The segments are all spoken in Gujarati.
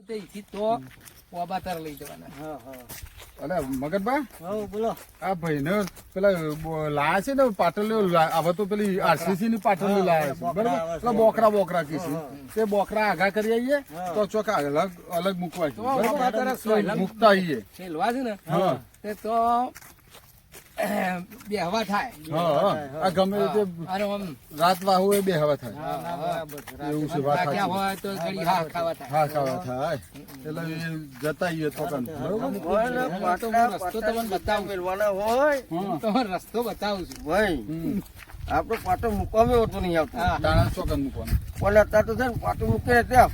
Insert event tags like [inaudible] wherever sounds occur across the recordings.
તો અહીંથી તો પોબાતર લઈ જવાના. હા હા. અલે મગનભા હઉ, બોલો. આ ભાઈને પેલા લાયા છે ને પાટલીઓ હવે તો પેલી આરસીસી ની પાટલીઓ લાયા છે બોકરા બરાબર. બોકરા. બોકરા કીધી તે બોકરા આગા કરી આવીએ તો ચોક અલગ અલગ મૂકવા છે મૂકતા આવીએ છેલવા છે ને હા. તે તો બેહવા થાય. હા હા. આ ગમે તે રાત વાહુ એ બે હવા થાય. એવું છે વાત હોય તો ઘડી હા ખાવા થાય. હા ખાવા થાય એટલે એ જતા આવીએ તો રસ્તો તમને બતાવું. મેળવાના હોય. હા તો રસ્તો બતાવું છું. ભાઈ આપડો પાટો મૂકવામાં હોતો નહીં આવતો. તાણા ચોકન મૂકવાનો. પણ અત્યારે તો છે ને પાટો મૂકે ત્યાં.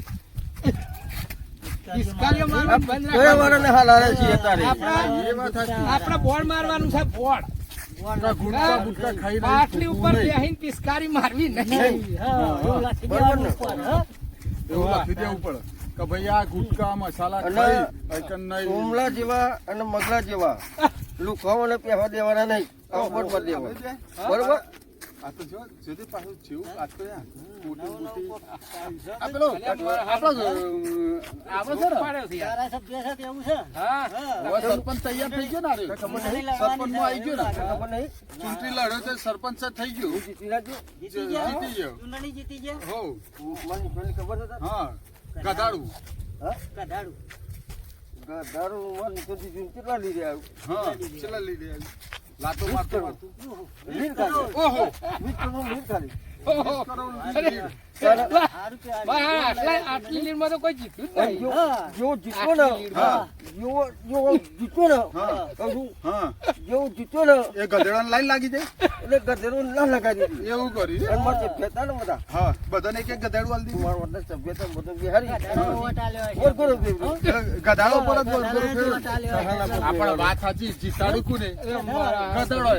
આપણે બોળ મારવાનું છે આટલી ઉપર બેહીને પિસ્કારી મારવી નહીં. એવું લખી દેવું પડે કે ભાઈ આ ગુટકા મસાલા અને ખાઈ અકન જેવા અને મગલા જેવા. [laughs] લુખાઓને પહેવા દેવાના નહીં. બરોબર? ગયો ગયો ચૂંટણી લડ્યો તો સરપંચ થઈ ગયું. જીતી નાખ્યું? જીતી ગયો હો? ખબર હા. ગધાડું. મને કેટલા લીધે આવ્યું હા ચલા લઈ લે લાતો મારતો મારતો. લીડ ખાલી ઓહો. વીસ કરોડ લીડ ખાલી ઓહો. આટલા આટલી લીડમાં તો કોઈ જીત્યું જ નહીં. જો- જેવો ને. જેવો જેવો ને કહું છું, હા. ને એ ગધેડાને લાઈન લાગી જાય? એટલે ગધેડું ના લગાડી એવું કર્યું અને મારે ભેતા ને બધા. હા બધાને એક એક ગધેડું આલી દીધું. મારા વડે સભ્યતા બધું બિહારી. બોલ કરો ગધાડો પર જ બોલ બોલ ફેરવ્યું. વાત સાચી જીતાડું ને ગધેડો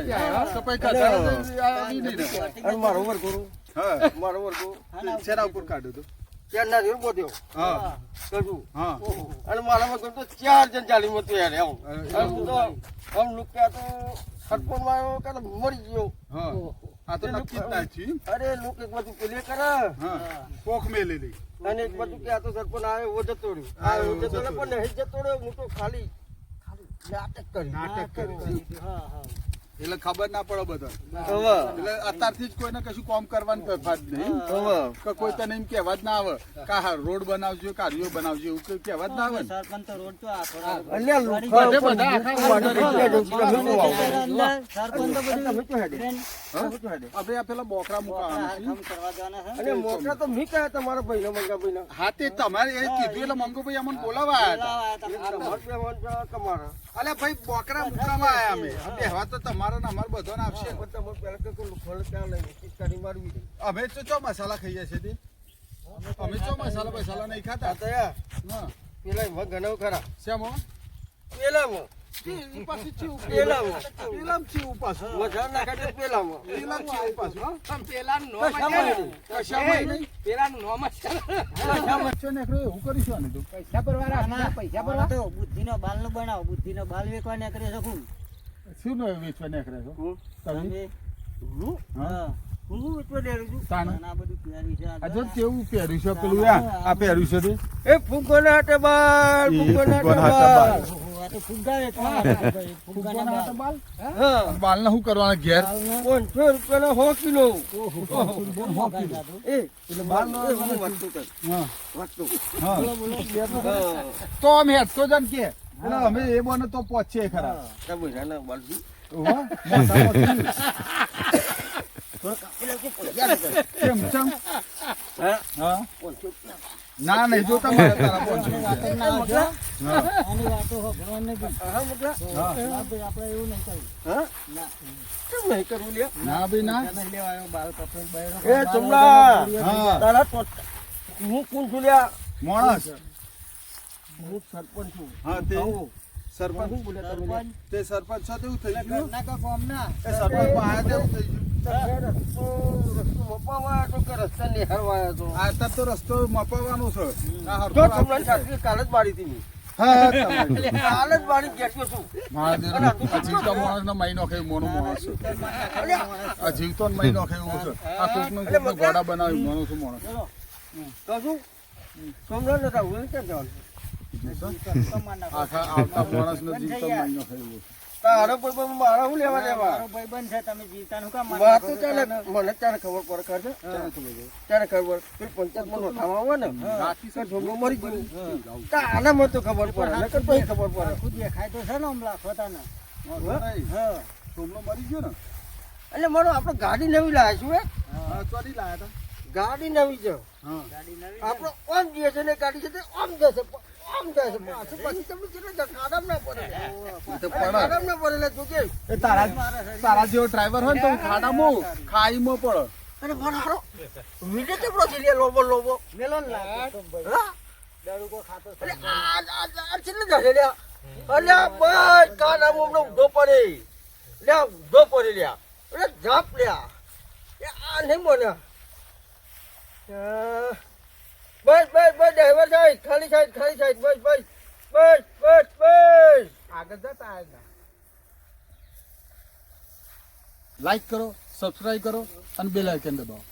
તો પછી ગધેડો મારો વર કરું હા મારો વર કરું ઉપર કાઢ્યું તું ત્યાં ના રહ્યો બોધ્યો હા. કરું હા. અને મારા વગર તો ચાર જણ ચાલી મત યાર આમ આમ લુક્યા તો સરપંચમાં કે મરી ગયો. હા. આ તો નક્કી જ ના થયું. અરે લોક એક બાજુ પેલે કરે. હા. પોખ મેલેલી અને એક બાજુ કે આ તો સરપંચ આવે ઓ જતો રહ્યો. આ ઓ જતો જતો પણ નહીં જતો રહ્યો હું તો ખાલી નાટક કરી. નાટક કર્યું એટલે ખબર ના પડે બધા. એટલે અત્યારથી જ કોઈને કશું કામ કરવાનું ફેફાત નહીં. કે કોઈ તને એમ કહેવા જ ના આવે કે હા રોડ બનાવજો કાર્યો બનાવજો એવું કઈ કહેવા જ ના આવે તો. તો. હવે આ પેલા બોકરા મૂકવાના છે. તો મી કયા તમારા ભાઈના મંગા ભાઈના હા તે તમારે એ કીધું એટલે મંગુભાઈ અમને બોલાવા આવ્યા હતા. તમારા અલે ભાઈ બોકરા મુકરામાં આયા અમે. આ બેહવા તો તમારો ને અમારો બધો ને આપશે. પેલા અમે તો ચો મસાલા ખાઈએ છીએ તે અમે ચો મસાલા મસાલા નહીં. ખાતા? પેલા ઘણા ખરા. શેમો? પેલામાં. ઈ નો બાલનું બનાવો વધારે ના ને. ને. બાલ નો બનાવો. બુદ્ધિનો બાલ વેકવા નીકળે શકું શું નો વેચવા નીકળે છો? તમે હું? હા. વેચવા બધું પહેર્યું છે પેલું આ? પહેર્યું છે એ ફૂગોના હાટે બાર ફૂંકો ના હાટે હાટે બાર ઓહો, આ તો ફુગ્ગા વેચવાના હતા ભાઈ, ફુગ્ગાના ફુગ્ગાના બાલ. બાલ હા બાલને શું કરવાના ઘેર પાંચસો રૂપિયાનો સો કિલો ફુગ્ગા જાતું. એ એટલે બાર નો હું વાંચતો કર હા વાંચતો હા હા તો અમે હેઠતો જ ને કે એટલે અમે એ બને તો પહોંચીએ ખરા તમે બધાના બાલથી ઓહો, મોટા પહોંચીએ. કેમ ચમ હા હા પાંચસો ના નહીં જો ના ના ના. કેમ ના ના છું સરપંચ છું સરપંચ તે સરપંચ સાથે એવું થઈ ગયું ઘરના કા કોમના. એ સરપંચ તેવું થઈ ગયું રસ્તો રસ્તો મપાવા આવ્યો તો કે રસ્તા નિહાળવા આવ્યો તો આ તો રસ્તો મપાવાનો છે કાલ જ મારી હતી છું જીવતો માણસ છે મહિનો ખાઈ એવું છે આ કોકનો કોકનો ગોડા બનાવ્યું મોનો છું માણસ તો શું નાખી નાખો. આખા આવતા માણસનો જીવતો મારી નાખેલો. તારો કોઈ મારા શું લેવા દેવા? મારો ભાઈબંધ છે તમે જીવતાનું કામ વાત તો ચાલે મને ત્યારે ખબર પડે ખબર છે ત્યારે ખબર છે. પેલી આવે ને. કે ઢોંગો મરી ગયું. તો આનામાં તો ખબર પડે નકર ખબર પડે. ખુદ દેખાય તો છે ને આમ લાખો તાને. વાંધો નહીં. હા. સોમલો મરી ગયો ને. એટલે મારો આપણે ગાડી નવી છું હે? ચોરી લાયા તા. ગાડી નવી છે. હા. ગાડી નવી આપણો ઓમ જઈએ છે ને ગાડી છે ઓમ જશે કે તારા તારા જેવો ડ્રાઈવર હોય ને તો ખાડામાં ખાઈમાં પડે અરે મારો હારો ચપડો છે લે લોબો લોબો. મેલો ને. હા? દડુકો ખાતો અરે આ આ આ છેલ્લે જશે લ્યા. અલ્યા બસ કાના મોમનો ઊભો પડે. લ્યા ઊભો પડે લ્યા. અરે જાપ લ્યા. આ નહીં મને બસ બસ બસ ડ્રાઈવર સાહેબ ખાલી સાઈડ ખાલી સાઈડ બસ બસ બસ બસ બસ. આગળ જતા આગળ લાઈક કરો સબસ્ક્રાઇબ કરો અને બેલ આઇકન દબાવો.